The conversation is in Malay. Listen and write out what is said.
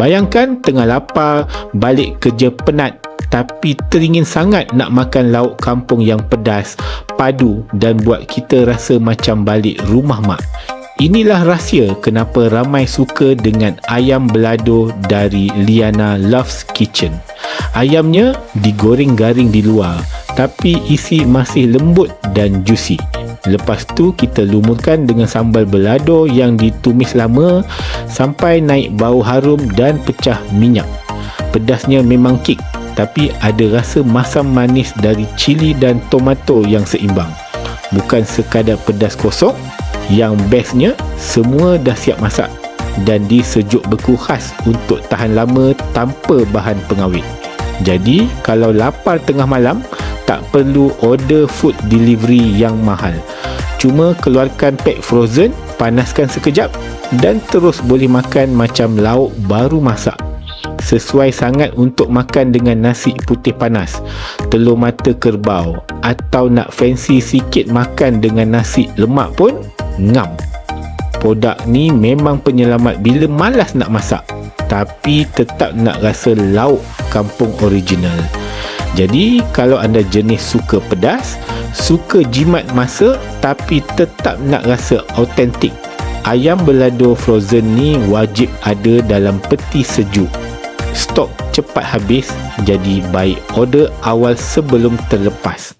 Bayangkan tengah lapar, balik kerja penat tapi teringin sangat nak makan lauk kampung yang pedas, padu dan buat kita rasa macam balik rumah mak. Inilah rahsia kenapa ramai suka dengan ayam belado dari Liana Loves Kitchen. Ayamnya digoreng garing di luar tapi isi masih lembut dan juicy. Lepas tu kita lumurkan dengan sambal belado yang ditumis lama sampai naik bau harum dan pecah minyak. Pedasnya memang kick tapi ada rasa masam manis dari cili dan tomato yang seimbang. Bukan sekadar pedas kosong, yang bestnya semua dah siap masak dan disejuk beku khas untuk tahan lama tanpa bahan pengawet. Jadi kalau lapar tengah malam, tak perlu order food delivery yang mahal. Cuma keluarkan pack frozen, panaskan sekejap dan terus boleh makan macam lauk baru masak. Sesuai sangat untuk makan dengan nasi putih panas, telur mata kerbau atau nak fancy sikit makan dengan nasi lemak pun ngam. Produk ni memang penyelamat bila malas nak masak tapi tetap nak rasa lauk kampung original. Jadi kalau anda jenis suka pedas, suka jimat masa tapi tetap nak rasa autentik, ayam belado frozen ni wajib ada dalam peti sejuk. Stok cepat habis jadi baik order awal sebelum terlepas.